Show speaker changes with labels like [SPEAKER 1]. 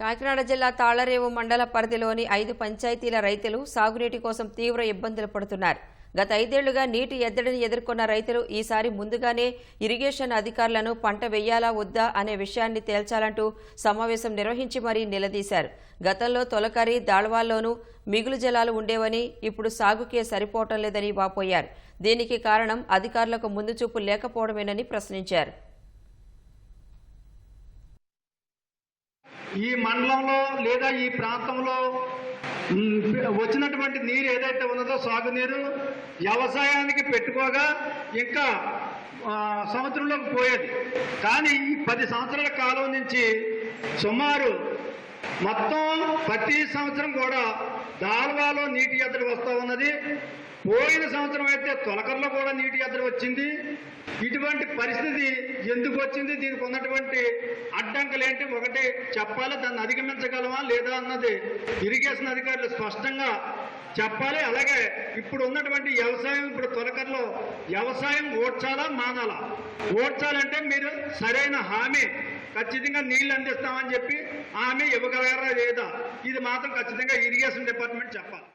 [SPEAKER 1] కాకినాడ జిల్లా తాళరేవు మండల పరిధిలోని ఐదు పంచాయతీల రైతులు సాగునీటి కోసం తీవ్ర ఇబ్బందులు పడుతున్నారు. గత ఐదేళ్ళుగా నీటి ఎద్దడిని ఎదుర్కొన్న రైతులు ఈసారి ముందుగానే ఇరిగేషన్ అధికారులను పంట వెయ్యాలా వద్దా అనే విషయాన్ని తేల్చాలంటూ సమావేశం నిర్వహించి మరీ నిలదీశారు. గతంలో తొలకరి దాళ్వాల్లోనూ మిగులు జలాలు ఉండేవని ఇప్పుడు సాగుకే సరిపోవటం లేదని వాపోయారు. దీనికి కారణం అధికారులకు ముందు చూపు లేకపోవడమేనని ప్రశ్నించారు.
[SPEAKER 2] ఈ మండలంలో లేదా ఈ ప్రాంతంలో వచ్చినటువంటి నీరు ఏదైతే ఉన్నదో సాగునీరు వ్యవసాయానికి పెట్టుకోగా ఇంకా సంవత్సరంలోకి సముద్రంలోకి పోయేది. కానీ ఈ పది సంవత్సరాల కాలం నుంచి సుమారు మొత్తం ప్రతి సంవత్సరం కూడా దాల్వాలో నీటి ఎద్దడి వస్తూ ఉన్నది. పోయిన సంవత్సరం అయితే తొలకర్లో కూడా నీటి ఎద్దడి వచ్చింది. ఇటువంటి పరిస్థితి ఎందుకు వచ్చింది? దీనికి ఉన్నటువంటి అడ్డంకులు ఏంటి? ఒకటి చెప్పాలి? దాన్ని అధిగమించగలమా లేదా అన్నది ఇరిగేషన్ అధికారులు స్పష్టంగా చెప్పాలి. అలాగే ఇప్పుడు ఉన్నటువంటి వ్యవసాయం ఇప్పుడు తొలకర్లో వ్యవసాయం ఓడ్చాలా మానాలా? ఓడ్చాలంటే మీరు సరైన హామీ ఖచ్చితంగా నీళ్ళు అందిస్తామని చెప్పి హామీ ఇవ్వగలగారా లేదా? ఇది మాత్రం ఖచ్చితంగా ఇరిగేషన్ డిపార్ట్మెంట్ చెప్పాలి.